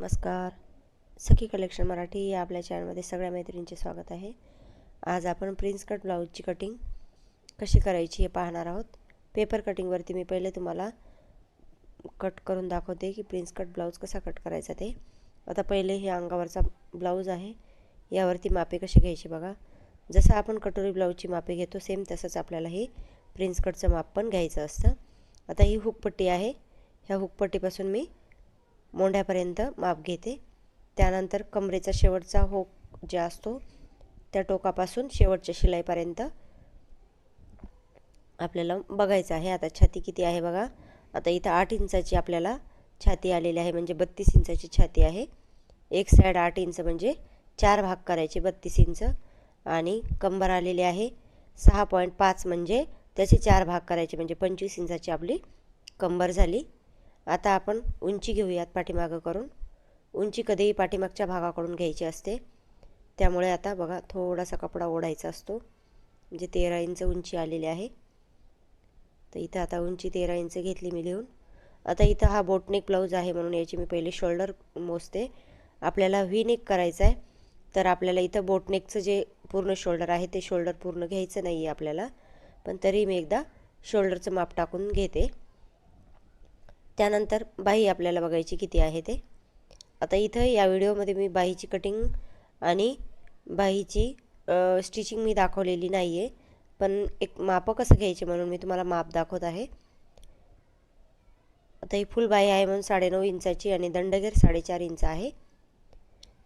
नमस्कार. सखी कलेक्शन मराठी या आपल्या चॅनलमध्ये सगळ्या मैत्रिणींचे स्वागत आहे. आज आपण प्रिन्स कट ब्लाऊजची कटिंग कशी करायची हे पाहणार आहोत. पेपर कटिंगवरती मी पहिले तुम्हाला कट करून दाखवते की प्रिन्स कट ब्लाऊज कसा कट करायचा ते. आता पहिले हे अंगावरचा ब्लाऊज आहे. यावरती मापे कशी घ्यायची बघा. जसं आपण कटोरी ब्लाऊजची मापे घेतो सेम तसंच आपल्याला हे प्रिन्स कटचं माप पण घ्यायचं असतं. आता ही हुकपट्टी आहे. ह्या हुकपट्टीपासून मी मोंढ्यापर्यंत माप घेते. त्यानंतर कमरेचा शेवटचा होक जे असतो त्या टोकापासून शेवटच्या शिलाईपर्यंत आपल्याला बघायचं आहे. आता छाती किती आहे बघा. आता इथं आठ इंचाची आपल्याला छाती आलेली आहे म्हणजे बत्तीस इंचाची छाती आहे. एक साईड आठ इंच म्हणजे चार भाग करायचे बत्तीस इंच. आणि कंबर आलेली आहे सहा पॉईंट पाच म्हणजे त्याचे चार भाग करायचे म्हणजे पंचवीस इंचाची आपली कंबर झाली. आता आपण उंची घेऊयात पाठीमागं करून. उंची कधीही पाठीमागच्या भागाकडून घ्यायची असते. त्यामुळे आता बघा थोडासा कपडा ओढायचा असतो. म्हणजे तेरा इंच उंची आलेली आहे. तर इथं आता उंची तेरा इंच घेतली मी लिहून. आता इथं हा बोटनेक ब्लाऊज आहे म्हणून याची मी पहिले शोल्डर मोजते. आपल्याला व्ही नेक करायचं आहे. तर आपल्याला इथं बोटनेकचं जे पूर्ण शोल्डर आहे ते शोल्डर पूर्ण घ्यायचं नाही आहे आपल्याला. पण तरी मी एकदा शोल्डरचं माप टाकून घेते. त्यानंतर बाही आपल्याला बघायची किती आहे ते. आता इथं या व्हिडिओमध्ये मी बाहीची कटिंग आणि बाहीची स्टिचिंग मी दाखवलेली नाही आहे पण एक मापं कसं घ्यायचे म्हणून मी तुम्हाला माप दाखवत आहे. आता ही फुल बाही आहे म्हणून साडेनऊ इंचाची आणि दंडगेर साडेचार इंच आहे.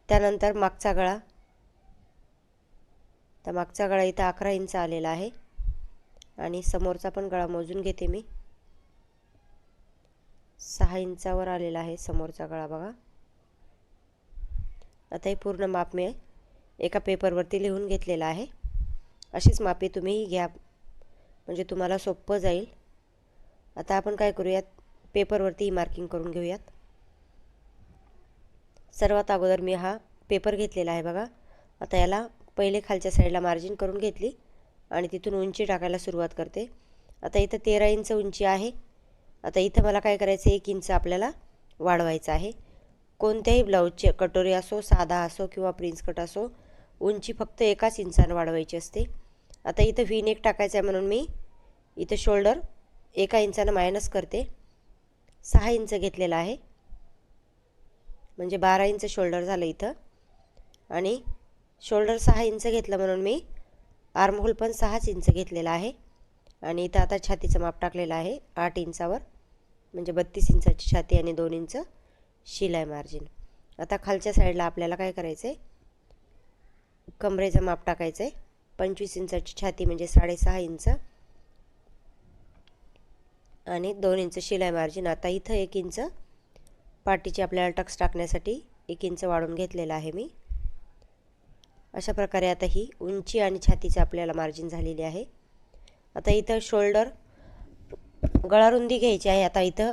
त्यानंतर मागचा गळा. तर मागचा गळा इथं अकरा इंच आलेला आहे. आणि समोरचा पण गळा मोजून घेते मी. सहा इंचावर आलेला आहे समोरचा गळा बघा. आता हे पूर्ण माप मी एका पेपरवरती लिहून घेतलेलं आहे. अशीच मापे तुम्हीही घ्या. म्हणजे तुम्हाला सोपं जाईल. आता आपण काय करूयात? पेपरवरती मार्किंग करून घेऊयात. सर्वात अगोदर मी हा पेपर घेतलेला आहे बघा. आता याला पहिले खालच्या साईडला मार्जिन करून घेतली आणि तिथून उंची टाकायला सुरुवात करते. आता इथं तेरा इंच उंची आहे. आता इथं मला काय करायचं एक इंच आपल्याला वाढवायचं आहे. कोणत्याही ब्लाऊजचे कटोरी असो साधा असो किंवा प्रिन्स कट असो उंची फक्त एकाच इंचानं वाढवायची असते. आता इथं व्ही नेक टाकायचं आहे म्हणून मी इथं शोल्डर एका इंचानं मायनस करते. सहा इंच घेतलेला आहे. म्हणजे बारा इंच शोल्डर झालं इथं. आणि शोल्डर सहा इंच घेतलं म्हणून मी आर्महोल पण सहाच इंच घेतलेला आहे. आणि इथं आता छातीचं माप टाकलेलं आहे आठ इंचावर. म्हणजे बत्तीस इंचाची छाती आणि दोन इंच शिलाई मार्जिन आता खालच्या साईडला आपल्याला काय करायचं आहे कमरेचं माप टाकायचं आहे पंचवीस इंचाची छाती म्हणजे साडेसहा इंच आणि दोन इंच शिलाई मार्जिन आता इथं एक इंच पाटीची आपल्याला टक्स टाकण्यासाठी एक इंच वाढून घेतलेला आहे मी. अशा प्रकारे आता ही उंची आणि छातीचं आपल्याला मार्जिन झालेली आहे. आता इथं शोल्डर गळारुंदी घ्यायची आहे. आता इथं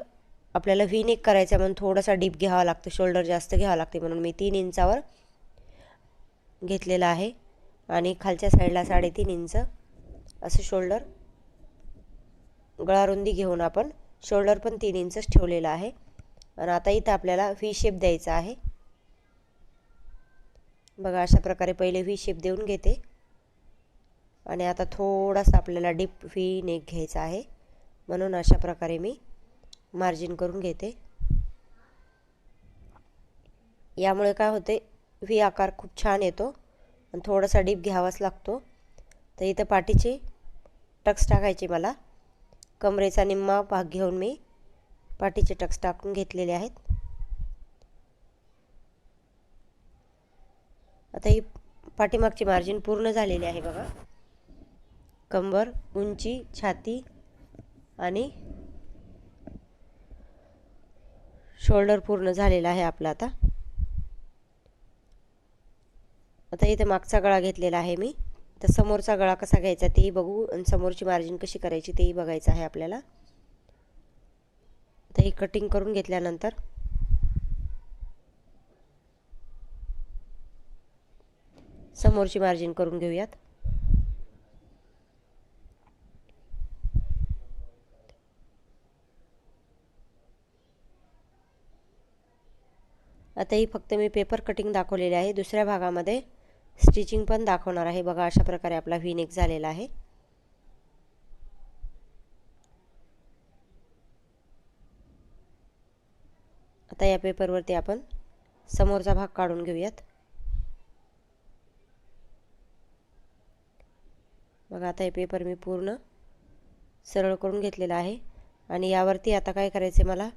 आपल्याला व्ही नेक करायचं म्हणून थोडासा डीप घ्यावा लागतो. शोल्डर जास्त घ्यावं लागते म्हणून मी तीन इंचावर घेतलेलं आहे. आणि खालच्या साईडला साडेतीन इंच असं शोल्डर गळारुंदी घेऊन आपण शोल्डर पण तीन इंचच ठेवलेलं आहे. आणि आता इथं आपल्याला व्ही शेप द्यायचा आहे. बघा अशा प्रकारे पहिले व्ही शेप देऊन घेते. आणि आता थोडासा आपल्याला डीप व्ही नेक घ्यायचा आहे. म्हणून अशा प्रकारे मी मार्जिन करून घेते. यामुळे काय होते व्ही आकार खूप छान येतो आणि थोडासा डीप घ्यावाच लागतो. तर इथं पाठीचे टक्स टाकायचे मला. कमरेचा निम्मा भाग घेऊन मी पाठीचे टक्स टाकून घेतलेले आहेत. आता ही पाठीमागची मार्जिन पूर्ण झालेली आहे बघा. कंबर उंची छाती आणि शोल्डर पूर्ण झालेला आहे आपला आता. आता इथे मागचा गळा घेतलेला आहे मी. तर समोरचा गळा कसा घ्यायचा तेही बघू आणि समोरची मार्जिन कशी करायची तेही बघायचं आहे आपल्याला. आता ही कटिंग करून घेतल्यानंतर समोरची मार्जिन करून घेऊयात. आता ही फक्त मी पेपर कटिंग दाखवलेली आहे. दुसऱ्या भागामध्ये स्टिचिंग पण दाखवणार आहे. बघा अशा प्रकारे आपला व्ही नेक झालेला आहे. आता या पेपरवरती आपण समोरचा भाग काढून घेऊयात. बघा आता हे पेपर मी पूर्ण सरळ करून घेतलेला आहे. आणि यावरती आता काय करायचे मला?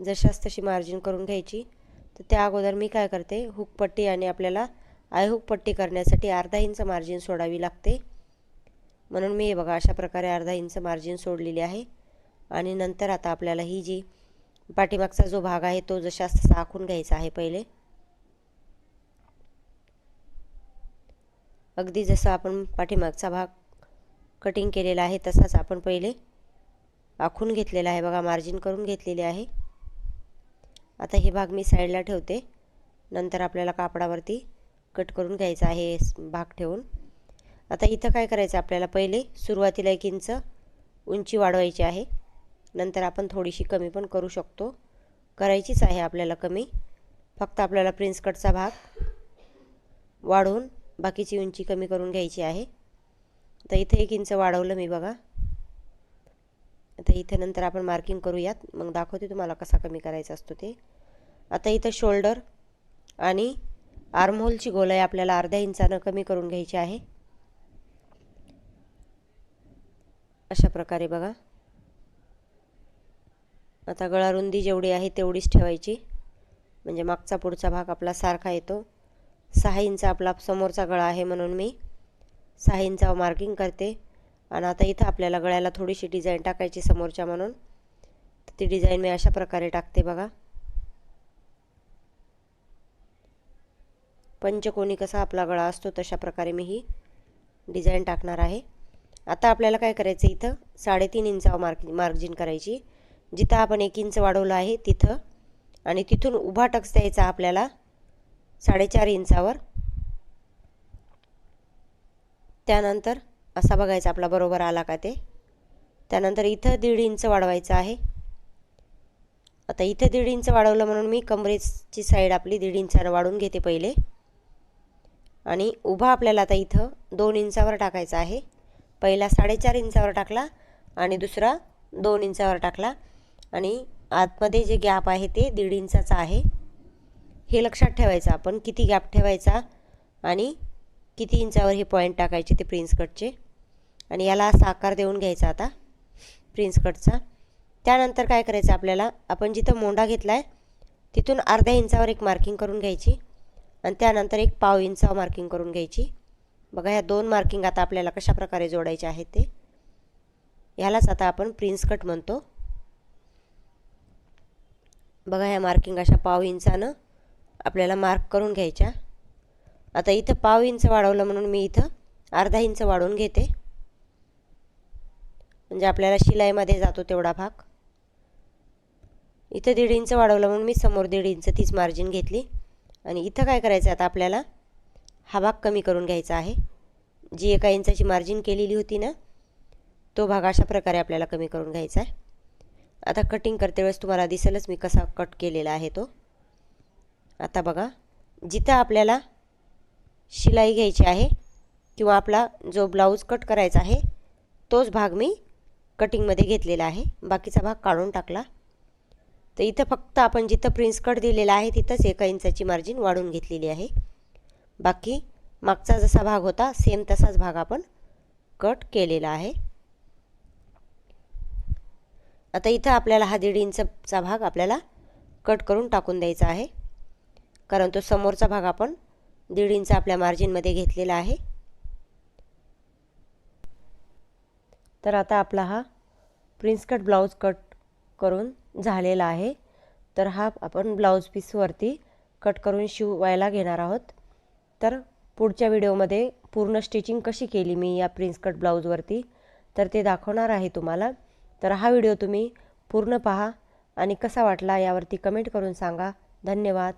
जशाच तशी मार्जिन करून घ्यायची. तर त्या अगोदर मी काय करते हुकपट्टी आणि आपल्याला आय हुकपट्टी करण्यासाठी अर्धा इंच मार्जिन सोडावी लागते. म्हणून मी हे बघा अशा प्रकारे अर्धा इंच मार्जिन सोडलेली आहे. आणि नंतर आता आपल्याला ही जी पाठीमागचा जो भाग आहे तो जशाच तसा आखून घ्यायचा आहे पहिले. अगदी जसं आपण पाठीमागचा भाग कटिंग केलेला आहे तसाच आपण पहिले आखून घेतलेला आहे बघा मार्जिन करून घेतलेले आहे. आता हे भाग मी साईडला ठेवते. नंतर आपल्याला कापडावरती कट करून घ्यायचा आहे भाग ठेवून. आता इथं काय करायचं आपल्याला? पहिले सुरुवातीला एक इंच उंची वाढवायची आहे. नंतर आपण थोडीशी कमी पण करू शकतो. करायचीच आहे आपल्याला कमी. फक्त आपल्याला प्रिन्स कटचा भाग वाढवून बाकीची उंची कमी करून घ्यायची आहे. तर इथं एक इंच वाढवलं मी बघा. आता इथं नंतर आपण मार्किंग करूयात. मग दाखवते तुम्हाला कसा कमी करायचा असतो ते. आता इथं शोल्डर आणि आर्महोलची गोलाई आपल्याला अर्ध्या इंचानं कमी करून घ्यायची आहे. अशा प्रकारे बघा. आता गळारुंदी जेवढी आहे तेवढीच ठेवायची. म्हणजे मागचा पुढचा भाग आपला सारखा येतो. सहा इंच आपला समोरचा गळा आहे म्हणून मी सहा इंचावर मार्किंग करते. आणि आता इथं आपल्याला गळ्याला थोडीशी डिझाईन टाकायची समोरच्या म्हणून. ती डिझाईन मी अशा प्रकारे टाकते बघा. पंचकोनी कसा आपला गळा असतो तशा प्रकारे मी ही डिझाईन टाकणार आहे. आता आपल्याला काय करायचं इथं? साडेतीन इंचावर मार्क मार्जिन करायची. जिथं आपण एक इंच वाढवलं आहे तिथं. आणि तिथून उभा टक्स द्यायचा आपल्याला साडेचार इंचावर. त्यानंतर असा बघायचा आपला बरोबर आला का ते? त्यानंतर इथं दीड इंच वाढवायचं आहे. आता इथं दीड इंच वाढवलं म्हणून मी कमरेची साईड आपली दीड इंचानं वाढून घेते पहिले. आणि उभा आपल्याला आता इथं दोन इंचावर टाकायचा आहे. पहिला साडेचार इंचावर टाकला आणि दुसरा दोन इंचावर टाकला. आणि आतमध्ये जे गॅप आहे ते दीड इंचाचा आहे. हे लक्षात ठेवायचं आपण किती गॅप ठेवायचा आणि किती इंचावर हे पॉईंट टाकायचे ते प्रिन्स कटचे आणि याला असा आकार देऊन घ्यायचा आता प्रिन्स कटचा त्यानंतर काय करायचं आपल्याला? आपण जिथं मोंडा घेतला आहे तिथून अर्ध्या इंचावर एक मार्किंग करून घ्यायची आणि त्यानंतर एक पाव इंचावर मार्किंग करून घ्यायची. बघा ह्या दोन मार्किंग आता आपल्याला कशा प्रकारे जोडायचे आहेत ते. ह्यालाच आता आपण प्रिन्स कट म्हणतो. बघा ह्या मार्किंग अशा पाव इंचानं आपल्याला मार्क करून घ्यायच्या. आता इथं पाव इंच वाढवलं म्हणून मी इथं अर्धा इंच वाढवून घेते. म्हणजे आपल्याला शिलाईमध्ये जातो तेवढा भाग. इथं दीड इंच वाढवलं म्हणून मी समोर दीड इंच तीच मार्जिन घेतली. आणि इथं काय करायचं आता आपल्याला? हा भाग कमी करून घ्यायचा आहे. जी एका इंचाची मार्जिन केलेली होती ना तो भाग अशा प्रकारे आपल्याला कमी करून घ्यायचा आहे. आता कटिंग करते वेळेस तुम्हाला दिसेलच मी कसा कट केलेला आहे तो. आता बघा जिथं आपल्याला शिलाई घ्यायची आहे किंवा आपला जो ब्लाऊज कट करायचा आहे तोच भाग मी कटिंगमध्ये घेतलेला आहे. बाकीचा भाग काढून टाकला. तर इथं फक्त आपण जिथं प्रिन्स कट दिलेला आहे तिथंच एका इंचाची मार्जिन वाढून घेतलेली आहे. बाकी मागचा जसा भाग होता सेम तसाच भाग आपण कट केलेला आहे. आता इथं आपल्याला हा दीड इंचचा भाग आपल्याला कट करून टाकून द्यायचा आहे. कारण तो समोरचा भाग आपण दीड इंच आपल्या मार्जिनमध्ये घेतलेला आहे. तर आता आपला हा प्रिन्स कट ब्लाऊज कट करून झालेला आहे. तर हा आपण ब्लाऊज पीसवरती कट करून शिवायला घेणार आहोत. तर पुढच्या व्हिडिओमध्ये पूर्ण स्टिचिंग कशी केली मी या प्रिन्स कट ब्लाऊजवरती तर ते दाखवणार आहे तुम्हाला. तर हा व्हिडिओ तुम्ही पूर्ण पहा आणि कसा वाटला यावरती कमेंट करून सांगा. धन्यवाद.